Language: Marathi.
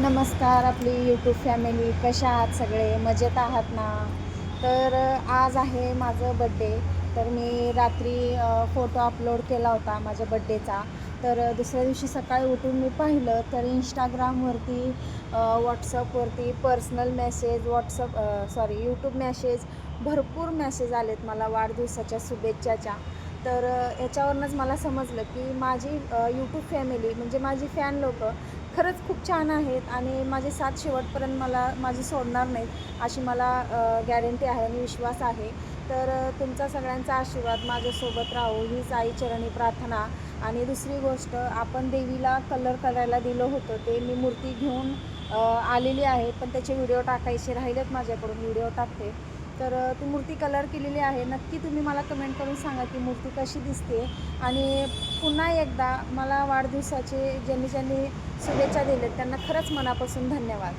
नमस्कार आपली यूट्यूब फॅमिली कशा आहात सगळे? मजेत आहात ना? तर आज आहे माझं बड्डे तर मी रात्री फोटो अपलोड केला होता माझ्या बड्डेचा तर दुसऱ्या दिवशी सकाळी उठून मी पाहिलं तर इंस्टाग्रामवरती व्हॉट्सअपवरती personal message WhatsApp sorry YouTube message भरपूर मेसेज आलेत मला वाढदिवसाच्या शुभेच्छाच्या. तर याच्यावरूनच मला समजलं की माझी यूट्यूब फॅमिली म्हणजे माझी फॅन लोकं खरंच खूप छान आहेत आणि माझे साथ शेवटपर्यंत मला माझी सोडणार नाहीत अशी मला गॅरंटी आहे आणि विश्वास आहे. तर तुमचा सगळ्यांचा आशीर्वाद माझ्यासोबत राहू. हीच आई चरणी प्रार्थना. आणि दुसरी गोष्ट आपण देवीला कलर करायला दिलं होतं ते मी मूर्ती घेऊन आलेली आहे. पण त्याचे व्हिडिओ टाकायचे राहिलेत माझ्याकडून. व्हिडिओ टाकते. तर ती मूर्ती कलर केलेली आहे. नक्की तुम्ही मला कमेंट करून सांगा की मूर्ती कशी दिसते. आणि पुन्हा एकदा मला वाढदिवसाचे ज्यांनी ज्यांनी शुभेच्छा दिल्या त्यांना खरंच मनापासून धन्यवाद.